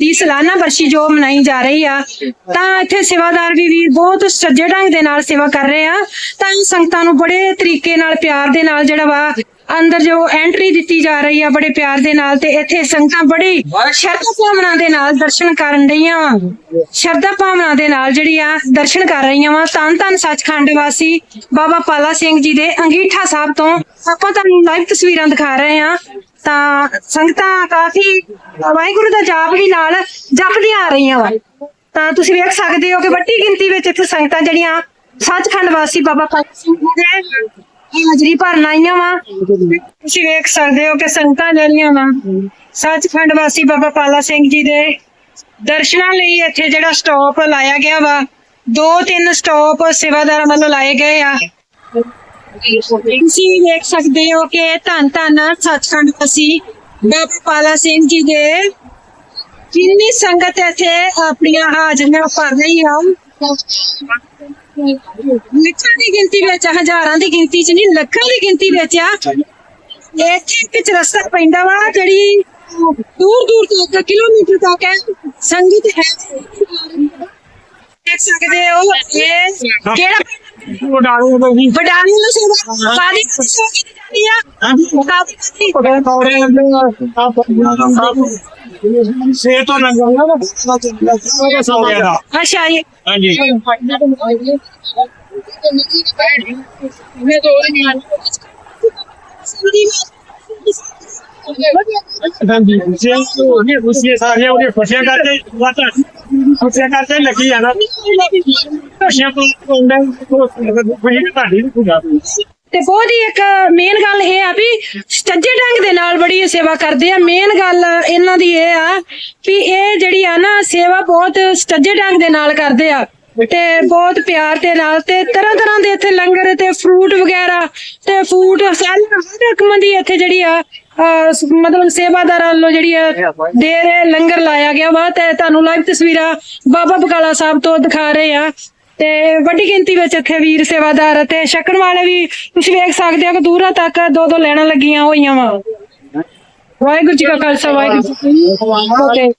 ਦੀ ਸਾਲਾਨਾ ਬਰਸੀ ਜੋ ਮਨਾਈ ਜਾ ਰਹੀ ਆ, ਤਾਂ ਇੱਥੇ ਸੇਵਾਦਾਰ ਵੀ ਵੀਰ ਬਹੁਤ ਸੱਜੇ ਢੰਗ ਦੇ ਨਾਲ ਸੇਵਾ ਕਰ ਰਹੇ ਆ। ਤਾਂ ਸੰਗਤਾਂ ਨੂੰ ਬੜੇ ਤਰੀਕੇ ਨਾਲ ਪਿਆਰ ਦੇ ਨਾਲ ਜਿਹੜਾ ਵਾ, ਅੰਦਰ ਜੋ ਐਂਟਰੀ ਦਿੱਤੀ ਜਾ ਰਹੀ ਆ ਬੜੇ ਪਿਆਰ ਦੇ ਨਾਲ ਤੇ ਇੱਥੇ ਸੰਗਤਾਂ ਬੜੀ ਸ਼ਰਧਾ ਭਾਵਨਾ ਦੇ ਨਾਲ ਦਰਸ਼ਨ ਕਰਨ ਰਹੀਆਂ ਵਾ ਸ਼ਰਧਾ ਭਾਵਨਾ ਦੇ ਨਾਲ ਜਿਹੜੀ ਆ ਦਰਸ਼ਨ ਕਰ ਰਹੀਆਂ ਵਾ। ਧੰਨ ਧੰਨ ਸੱਚਖੰਡ ਵਾਸੀ ਬਾਬਾ ਪਾਲਾ ਸਿੰਘ ਜੀ ਦੇ ਅੰਗੀਠਾ ਸਾਹਿਬ ਤੋਂ ਆਪਾਂ ਤੁਹਾਨੂੰ ਲਾਈਵ ਤਸਵੀਰਾਂ ਦਿਖਾ ਰਹੇ ਆ। ਤਾਂ ਸੰਗਤਾਂ ਕਾਫੀ ਵਾਹਿਗੁਰੂ ਦਾ ਜਾਪ ਵੀ ਨਾਲ ਜਪਦੀਆਂ ਆ ਰਹੀਆਂ ਵਾ। ਤਾਂ ਤੁਸੀਂ ਵੇਖ ਸਕਦੇ ਹੋ ਕਿ ਵੱਡੀ ਗਿਣਤੀ ਵਿੱਚ ਇੱਥੇ ਸੰਗਤਾਂ ਜਿਹੜੀਆਂ ਸੱਚਖੰਡ ਵਾਸੀ ਬਾਬਾ ਪਾਲਾ ਸਿੰਘ ਜੀ ਦੇ ਹਾਜ਼ਰੀ ਭਰਨ ਆਈਆਂ ਵਾ। ਤੁਸੀਂ ਵੇਖ ਸਕਦੇ ਹੋ ਕਿ ਸੰਗਤਾਂ ਜਿਹੜੀਆਂ ਵਾ, ਸੱਚਖੰਡ ਵਾਸੀ ਬਾਬਾ ਪਾਲਾ ਸਿੰਘ ਜੀ ਦੇ ਦਰਸ਼ਨਾਂ ਲਈ ਇੱਥੇ ਜਿਹੜਾ ਸਟਾਪ ਲਾਇਆ ਗਿਆ ਵਾ। ਦੋ ਤਿੰਨ ਸਟਾਪ ਸੇਵਾਦਾਰਾਂ ਵੱਲੋਂ ਲਾਏ ਗਏ ਆ। ਤੁਸੀਂ ਵੇਖ ਸਕਦੇ ਹੋ ਕਿ ਧੰਨ ਧੰਨ ਸੱਚਖੰਡ ਵਾਸੀ ਬਾਬਾ ਪਾਲਾ ਸਿੰਘ ਜੀ ਦੇ ਕਿੰਨੀ ਸੰਗਤ ਇੱਥੇ ਆਪਣੀਆਂ ਹਾਜ਼ਰੀਆਂ ਭਰ ਰਹੀ ਆ। ਲੱਖਾਂ ਦੀ ਗਿਣਤੀ ਵਿੱਚ, ਹਜ਼ਾਰਾਂ ਦੀ ਗਿਣਤੀ ਚ ਨਹੀਂ, ਲੱਖਾਂ ਦੀ ਗਿਣਤੀ ਵਿੱਚ ਆ। ਇੱਥੇ ਇੱਕ ਰਸਤਾ ਪੈਂਦਾ ਵਾ ਜਿਹੜੀ ਦੂਰ ਦੂਰ ਤੱਕ, ਕਿਲੋਮੀਟਰ ਤੱਕ ਹੈ। ਸੰਗਤ ਹੈ। ਦੇਖ ਸਕਦੇ ਹੋ, ਇਹ ਕਿਹੜਾ ਵਡਾਲੀ ਨੂੰ ਸੇਵਾ ਕਾਦੀ ਸੇਵਾ ਕੀਤੀ ਜਾਂਦੀ ਆ। ਕਾਦੀ ਸੇ ਤੋਂ ਲੰਘਾਂਗਾ ਅੱਛਾ ਇਹ ਹਾਂਜੀ। ਹਾਂਜੀ, ਜੇ ਉਹਨੇ ਉਸੇ ਸਾਰੇ ਉਹਨੇ ਫਸਿਆ ਕਰਕੇ ਵਾਤਾ ਫਸਿਆ ਕਰਕੇ ਲੱਗੀ ਆ ਨਾ। ਫਸਿਆ ਤੋਂ ਹੁੰਦਾ ਉਹ ਤੁਹਾਡੀ ਵੀ ਪੂਰਾ ਤੇ ਬਹੁਤ ਹੀ ਇੱਕ ਮੇਨ ਗੱਲ ਇਹ ਆ ਵੀ ਸੱਜੇ ਢੰਗ ਦੇ ਨਾਲ ਬੜੀ ਸੇਵਾ ਕਰਦੇ ਆ। ਮੇਨ ਗੱਲ ਇਹਨਾਂ ਦੀ ਇਹ ਆ ਵੀ ਇਹ ਜਿਹੜੀ ਆ ਨਾ, ਸੇਵਾ ਬਹੁਤ ਸੱਜੇ ਢੰਗ ਦੇ ਨਾਲ ਕਰਦੇ ਆ ਤੇ ਬਹੁਤ ਪਿਆਰ ਦੇ ਨਾਲ ਤੇ ਤਰ੍ਹਾਂ ਤਰ੍ਹਾਂ ਦੇ ਇੱਥੇ ਲੰਗਰ ਤੇ ਫਰੂਟ ਵਗੈਰਾ ਤੇ ਫੂਡ ਸੈਲ ਹਰ ਇੱਕ ਦੀ ਇੱਥੇ ਜਿਹੜੀ ਆ ਅਹ, ਸ- ਮਤਲਬ ਸੇਵਾਦਾਰਾਂ ਵੱਲੋਂ ਜਿਹੜੀ ਆ ਦੇ ਰਹੇ ਲੰਗਰ ਲਾਇਆ ਗਿਆ ਵਾ ਤੇ ਤੁਹਾਨੂੰ ਲਾਈਵ ਤਸਵੀਰਾਂ ਬਾਬਾ ਬਕਾਲਾ ਸਾਹਿਬ ਤੋਂ ਦਿਖਾ ਰਹੇ ਆ। ਤੇ ਵੱਡੀ ਗਿਣਤੀ ਵਿੱਚ ਇੱਥੇ ਵੀਰ ਸੇਵਾਦਾਰ ਅਤੇ ਛਕਣ ਵਾਲੇ ਵੀ ਤੁਸੀਂ ਵੇਖ ਸਕਦੇ ਹੋ ਕਿ ਦੂਰਾਂ ਤੱਕ ਦੋ ਦੋ ਲੈਣਾ ਲੱਗੀਆਂ ਹੋਈਆਂ ਵਾ। ਵਾਹਿਗੁਰੂ ਜੀ ਕਾ ਖਾਲਸਾ ਵਾਹਿਗੁਰੂ ਜੀ ਕੀ ਫਤਿਹ।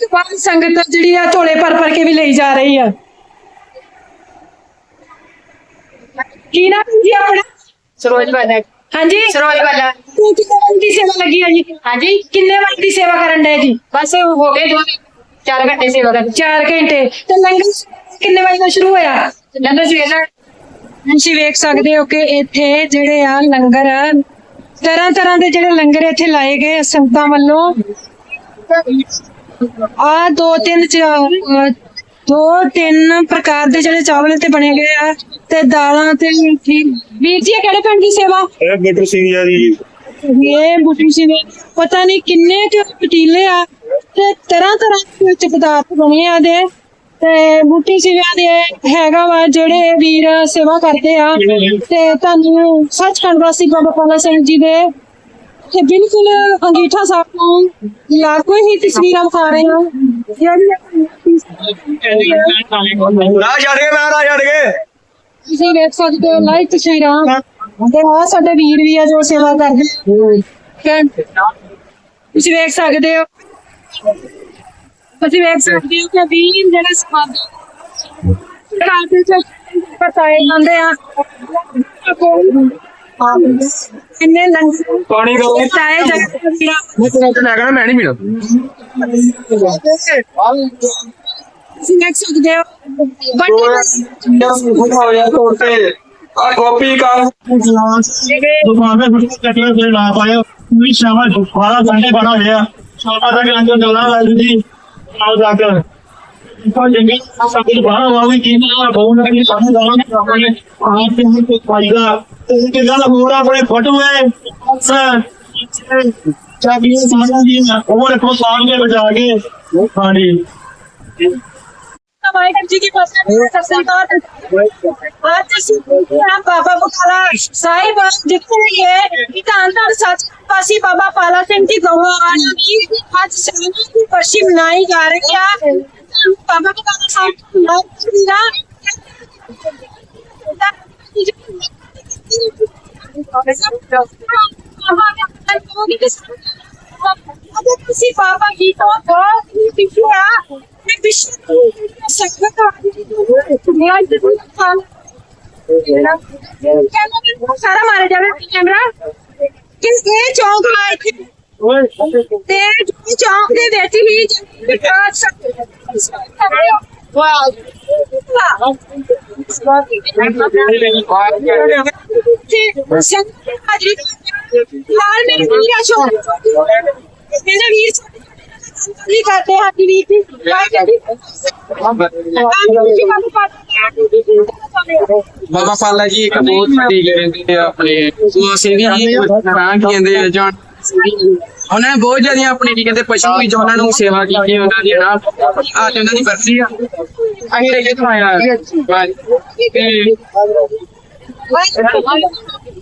ਤੇ ਬਾਕੀ ਸੰਗਤ ਜਿਹੜੀ ਆ ਝੋਲੇ ਭਰ ਭਰ ਕੇ ਵੀ ਲਈ ਜਾ ਰਹੀ ਆ। ਕੀ ਨਾਮ ਜੀ ਆਪਣਾ? ਸਰੋਜ ਬਾਲਾ ਹਾਂਜੀ? ਸਰੋਜ ਬਾਲਾ। ਤੂੰ ਕਿੰਨੇ ਵਜੇ ਦੀ ਸੇਵਾ ਲੱਗੀ ਆ ਜੀ ਹਾਂਜੀ? ਕਿੰਨੇ ਵਜੇ ਦੀ ਸੇਵਾ ਕਰਨ ਡਏ ਜੀ? ਬਸ ਹੋ ਗਏ ਦੋ ਚਾਰ ਘੰਟੇ ਸੇਵਾ ਕਰ 4 ਘੰਟੇ। ਤੇ ਲੰਗਰ ਕਿੰਨੇ ਵਜੇ ਦਾ ਸ਼ੁਰੂ ਹੋਇਆ? ਲੰਗਰ ਸਵੇਰ ਤੁਸੀਂ ਵੇਖ ਸਕਦੇ ਹੋ ਕਿ ਇੱਥੇ ਜਿਹੜੇ ਆ ਲੰਗਰ ਤਰ੍ਹਾਂ ਤਰ੍ਹਾਂ ਦੇ ਜਿਹੜੇ ਲੰਗਰ ਇੱਥੇ ਲਾਏ ਗਏ ਸੰਗਤਾਂ ਵੱਲੋਂ। ਆ ਦੋ ਤਿੰਨ ਚ- ਦੋ ਤਿੰਨ ਪ੍ਰਕਾਰ ਦੇ ਜਿਹੜੇ ਚਾਵਲ ਇੱਥੇ ਬਣੇ ਗਏ ਆ। ਤੇ ਦਾਲਾਂ ਤੇ ਠੀਕ ਵੀਰ ਜੀ ਇਹ ਕਿਹੜੇ ਪਿੰਡ ਦੀ ਸੇਵਾ? ਇਹ ਬਿੱਟੂ ਸਿੰਘ ਜੀ ਇਹ ਬੁੱਟੀ ਸੀ ਪਤਾ ਨਹੀਂ ਕਿੰਨੇ ਕੁ ਪਤੀਲੇ ਆ ਤੇ ਤਰ੍ਹਾਂ ਤਰ੍ਹਾਂ ਦੇ ਵਿੱਚ ਪਦਾਰਥ ਬਣੇ ਆ ਦੇ। ਤੇ ਬੁੱਟੀ ਸਿੰਘਾਂ ਦੇ ਹੈਗਾ ਵਾ ਜਿਹੜੇ ਵੀਰ ਸੇਵਾ ਕਰਦੇ ਆ। ਤੇ ਤੁਹਾਨੂੰ ਸੱਚਖੰਡ ਵਾਸੀ ਬਾਬਾ ਪਾਲਾ ਸਿੰਘ ਜੀ ਦੇ। ਤੇ ਬਿਲਕੁਲ ਅੰਗੀਠਾ ਸਾਹਿਬ ਤੋਂ ਲਾਗੂ ਹੀ ਤਸਵੀਰਾਂ ਵਿਖਾ ਰਹੇ ਹਾਂ ਜਿਹੜੀ ਰਾਹ ਛੱਡ ਕੇ ਮੈਂ ਰਾਹ ਛੱਡ ਕੇ। ਤੁਸੀਂ ਵੇਖ ਸਕਦੇ ਹੋ ਲਾਈਵ ਤਸਵੀਰਾਂ ਤੇ ਆ ਸਾਡੇ ਵੀਰ ਵੀ ਆ ਜੋ ਸੇਵਾ ਕਰਦੇ। ਤੁਸੀਂ ਵੇਖ ਸਕਦੇ ਹੋ। ਤੁਸੀਂ ਵੇਖ ਸਕਦੇ ਹੋ ਕਿ ਵੀਰ ਜਿਹੜੇ ਸਮਾਦ ਰਾਤੇ ਚ ਪਤਾਏ ਜਾਂਦੇ ਆ। ਇੰਨੇ ਲੰਗਰ ਪਾਣੀ ਦੋ ਪਤਾਏ ਜਾਂਦੇ ਆ। ਮੈਂ ਤੇਰਾ ਤੇ ਲੱਗਣਾ ਮੈਂ ਨਹੀਂ ਪੀਣਾ। ਤੁਸੀਂ ਵੇਖ ਸਕਦੇ ਹੋ। ਵੱਡੀ ਹੋ ਜਾ ਤੋੜਤੇ ਆ ਕਾਪੀ ਕਾ। ਦੁਕਾਨ ਤੇ ਫੁੱਟ ਕੱਟਿਆ ਫਿਰ ਲਾ ਪਾਇਆ ਵੀ ਸ਼ਾਮਾ ਦੁਬਾਰਾ ਘੰਟੇ ਬਣਾ ਹੋਇਆ। ਸ਼ਾਮਾ ਤੱਕ ਅੰਦਰ ਡੋਲਾ ਲੱਗ ਜੀ ਆਉ ਜਾ ਕੇ। ਕੋ ਜੰਗੀ ਸਭ ਕੁਝ ਬਾਹਰ ਆਵਾਂਗੇ ਕੀ ਨਾ ਬਹੁ ਨਾ ਕੀ ਸਾਨੂੰ ਦਾਣਾ ਆਪਣੇ ਆਪ ਤੇ ਹੀ ਕੋਈ ਫਾਇਦਾ। ਤੇ ਕਿ ਗੱਲ ਹੋਰ ਆਪਣੇ ਫੋਟੋ ਹੈ ਚਾਬੀਆਂ ਸਾਰੀਆਂ ਦੀ ਹੋਰ ਕੋ ਸਾਹਮਣੇ ਬਜਾ ਕੇ। ਉਹ ਬਾਬਾ ਬਖਾਲਾ ਸਾਹਿਬ ਜਿੱਥੇ ਵੀ ਹੈ ਕਿ ਤਾਂ ਤਾਂ ਸੱਚ ਪਾਸੀ ਬਾਬਾ ਪਾਲਾ ਸਿੰਘ ਜੀ ਗਵਾ ਵਾਲਾ ਦੀ ਅੱਜ ਸਲਾਨਾ ਦੀ ਵਰਸ਼ੀ ਮਨਾਈ ਜਾ ਰਹੀ ਹੈ ਬਾਬਾ ਬਖਾਲਾ ਸਾਹਿਬ ਦਾ ਅਗਰ ਤੁਸੀਂ ਬਾਬਾ ਜੀ ਤੋਂ ਬਹੁਤ ਹੀ ਟਿੱਕਿਆ ਮੈਂ ਵਿਸ਼ਵ ਸੰਗਤ ਆ ਮੈਂ ਕੈਮਰਾ ਸਾਰਾ ਮਾਰੇ ਜਾਵੇ, ਕੈਮਰਾ। ਕਿ ਇਹ ਚੌਂਕ ਆ ਇੱਥੇ ਤੇ ਜੋ ਚੌਂਕ ਦੇ ਵਿੱਚ ਹੀ ਵਿਕਾਸ ਵਾਹ। ਹਾਜ਼ਰੀ ਨਾਲ ਮੇਰੇ ਆ, ਸ਼ੋਕ ਮੇਰੇ ਵੀਰ ਕੀ ਕਰਦੇ ਹਾਂ ਕਿ ਵੀਰ ਜੀ ਬਾਬਾ ਪਾਲਾ ਜੀ ਇੱਕ ਬਹੁਤ ਵੱਡੀ ਕਹਿੰਦੇ ਆ ਆਪਣੇ ਉਹ ਅਸੀਂ ਵੀ ਰਾਂ ਕਹਿੰਦੇ ਆ ਜਾਂ ਉਹਨਾਂ ਨੇ ਬਹੁਤ ਜ਼ਿਆਦਾ ਆਪਣੇ ਕੀ ਕਹਿੰਦੇ ਪਸ਼ੂ ਵੀ ਜੋ ਉਹਨਾਂ ਨੂੰ ਸੇਵਾ ਕੀਤੀ ਉਹਨਾਂ ਦੀ ਨਾ ਆ ਤੇ ਉਹਨਾਂ ਦੀ ਬਰਸੀ ਆ ਅਸੀਂ ਕੇ ਤੋਂ ਆਇਆ ਤੇ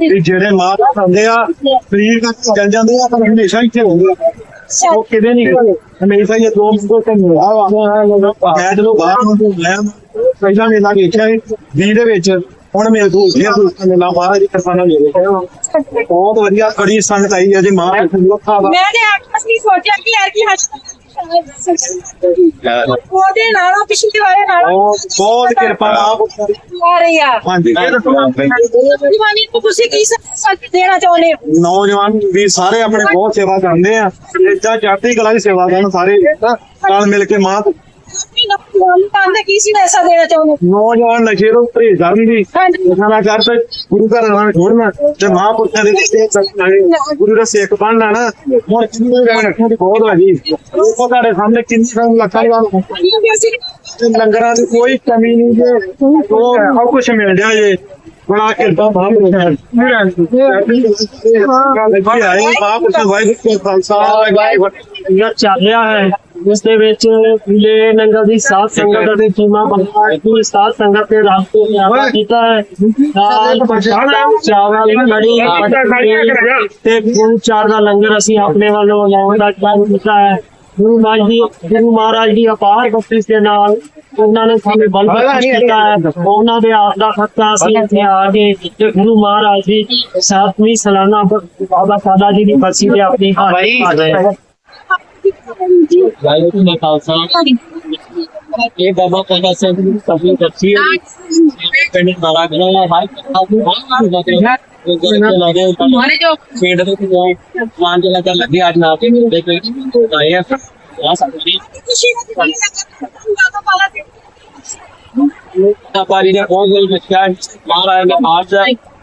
ਵੀ ਜਿਹੜੇ ਮਾਂ ਖਾਂਦੇ ਆ ਸਰੀਰ ਦਾ ਚੱਲ ਜਾਂਦੇ ਆ ਪਰ ਹਮੇਸ਼ਾ ਇੱਥੇ ਹੁੰਦੇ ਆ ਉਹ ਕਿਤੇ ਨਹੀਂ ਹਮੇਸ਼ਾ ਇਹ ਦੋ ਮਿੰਟੋ ਤੇ ਵਾ ਮੈਂ ਜਦੋਂ ਬਾਹਰ ਨੂੰ ਮੈਂ ਪਹਿਲਾਂ ਮੇਲਾ ਵੇਖਿਆ ਸੀ ਵੀ ਦੇ ਵਿੱਚ। ਹੁਣ ਮੇਰੇ ਕੋਲ ਫੇਰ ਦੂਸਰਾ ਮੇਲਾ ਮਹਾਰਾਜ ਦੀ ਕਿਰਪਾ ਨਾਲ ਮੇਰੇ ਬਹੁਤ ਵਧੀਆ ਬੜੀ ਸੰਗਤ ਆਈ ਹੈ ਜੀ ਦਾ ਮੈਂ ਨੇ ਆਖਸ ਨਹੀਂ ਸੋਚਿਆ ਕਿ ਯਾਰ ਕੀ ਹੱਥ ਉਹਦੇ ਨਾਲ ਪਿਛਲੇ ਵਾਲੇ ਨਾਲ ਬਹੁਤ ਬਹੁਤ ਕਿਰਪਾ ਆਪ ਆ ਰਹੀ ਆ। ਹਾਂਜੀ ਜਵਾਨੀ ਨੂੰ ਤੁਸੀਂ ਕੀ ਦੇਣਾ ਚਾਹੁੰਦੇ ਹੋ? ਨੌਜਵਾਨ ਵੀ ਸਾਰੇ ਆਪਣੇ ਬਹੁਤ ਸੇਵਾ ਕਰਦੇ ਆ। ਇੱਦਾਂ ਚੜ੍ਹਦੀ ਕਲਾ ਦੀ ਸੇਵਾ ਕਰਨ ਸਾਰੇ ਨਾਲ ਮਿਲ ਕੇ ਮਾਂ ਨੌਜਵਾਨ ਦੇ ਕੀ ਸੰਦੇਸ਼ ਦੇਣਾ ਚਾਹੁੰਦੇ ਹੋ? ਨੌਜਵਾਨ ਨਸ਼ੇ ਤੋਂ ਪਰਹੇਜ਼ ਕਰਨ ਦੀ ਹਾਂਜੀ ਖਾਣਾ ਕਰ ਤੇ ਗੁਰੂ ਘਰ ਨਾਲ ਛੋੜਨਾ ਤੇ ਮਹਾਂਪੁਰਸ਼ਾਂ ਦੇ ਦਿੱਤੇ ਚੱਲਣਾ ਗੁਰੂ ਦਾ ਸਿੱਖ ਬਣਨਾ ਨਾ ਹੁਣ ਕਿੰਨੀ ਗੱਲ ਰੱਖਣ ਦੀ ਬਹੁਤ ਹੈ ਜੀ ਉਹ ਤੁਹਾਡੇ ਸਾਹਮਣੇ ਕਿੰਨੀ ਸੰਗ ਲੱਖਾਂ ਦੀ ਗੱਲ ਤੇ ਲੰਗਰਾਂ ਦੀ ਦੀ ਦੇ ਵਿੱਚ ਪੀਲੇ ਨੰਗਲ ਦੀ ਸਾਧ ਸੰਗਤ ਦੇ ਟੀਮਾਂ ਬਣਾ ਕੇ ਸਾਧ ਸੰਗਤ ਦੇ ਰਾਸਤੇ ਤੇ ਆਵਾ ਕੀਤਾ ਹੈ। ਨਾਲ ਚਾਵਲ ਕੜੀ ਤੇ ਗੁਰੂ ਚਾਰ ਦਾ ਲੰਗਰ ਅਸੀਂ ਆਪਣੇ ਵੱਲੋਂ ਲਾਉਣ ਦਾ ਕੰਮ ਕੀਤਾ ਹੈ। ਗੁਰੂ ਮਹਾਰਾਜ ਦੀ ਗੁਰੂ ਮਹਾਰਾਜ ਦੀ ਅਪਾਰ ਬਖਸ਼ਿਸ਼ ਦੇ ਨਾਲ ਉਹਨਾਂ ਨੇ ਸਾਨੂੰ ਬਲ ਬਖਸ਼ ਕੀਤਾ ਹੈ। ਉਹਨਾਂ ਦੇ ਆਪ ਦਾ ਖੱਤਾ ਅਸੀਂ ਇੱਥੇ ਆ ਕੇ ਤੇ ਗੁਰੂ ਮਹਾਰਾਜ ਦੀ ਸਾਤਵੀਂ ਸਾਲਾਨਾ ਬਾਬਾ ਸਾਦਾ ਜੀ ਦੀ ਬਰਸੀ ਤੇ ਆਪਣੀ ਹਾਜ਼ਰੀ ਆ ਗਏ ਵਾਹਿਗੁਰੂ ਜੀ ਕਾ ਖਾਲਸਾ ਇਹ ਬਾਬਾ ਕਹਿੰਦਾ ਸਿੰਘ ਦੀ ਸਭੀ ਦੱਸੀ ਹੈ ਪਿੰਡ ਮਾਰਾ ਗਣਾ ਹੈ ਭਾਈ ਆਦਮੀ ਬਹੁਤ ਲੱਗੇ ਹੈ ਉਹ ਜਿਹੜੇ ਲੱਗੇ ਮਾਰੇ ਜੋ ਪਿੰਡ ਦੇ ਕੋਲ ਮਾਨ ਜਿਹੜਾ ਕਰ ਲੱਗੇ ਅੱਜ ਨਾ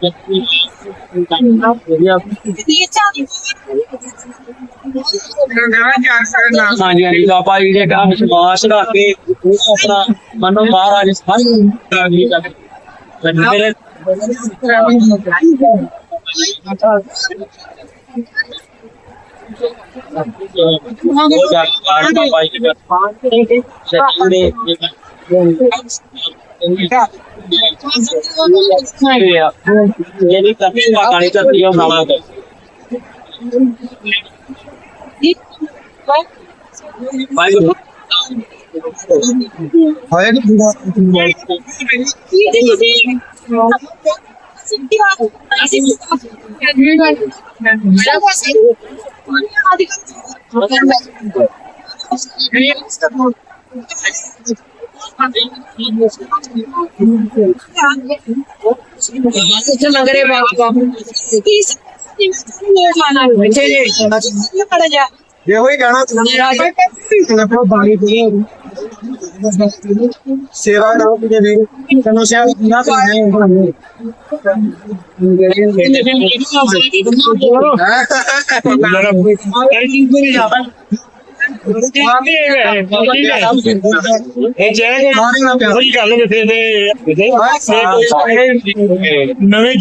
ਦੇ ਕੋਈ ਆਏ ਆ ਆ ਸਕਦੀ ਆਪਾਂ ਜੀ ਨੇ ਬਹੁਤ ਗੋਲ ਬੱਚਾ ਮਹਾਰਾਜ ਨੇ ਆਜ ਹਾਂਜੀ ਹਾਂਜੀ ਤਾਂ ਆਪਾਂ ਜੀ ਦੇ ਕੰਮ ਵਿਸ਼ਵਾਸ ਰੱਖ ਕੇ ਉਹ ਆਪਣਾ ਮਨੋਂ ਮਹਾਰਾਜ ਸਾਰੇ ਜੀ ਕਰਦੇ ਮੇਰੇ ਉਹ ਜਾ ਕੇ ਬਾਬਾ ਜੀ ਦੇ ਸ਼ਕੀਰੇ ਜਿਹੜੀ ਤਪੀ ਪਾਣੀ ਚੱਲਦੀ ਉਹ ਨਾਲਾ ਕਰ ਵਾਹਿਗੁਰੂ ਇੱਥੇ ਲੰਗ ਰਹੇ ਬਾਬਾ ਕੀ ਪੜਾ ਜਾ ਇਹੋ ਹੀ ਕਹਿਣਾ ਚਾਹੁੰਦਾ ਬਾਣੀ ਪੀਏ ਇਹ ਜੈ ਗੱਲ ਦੇ ਨਵੇਂ